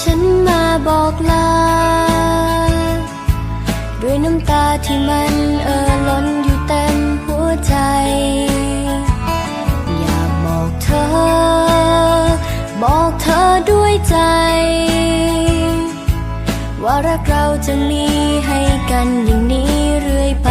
ฉันมาบอกลา ด้วยน้ำตาที่มันเอ่อล้นอยู่เต็มหัวใจ อยากบอกเธอ บอกเธอด้วยใจ ว่ารักเราจะมีให้กันอย่างนี้เรื่อยไป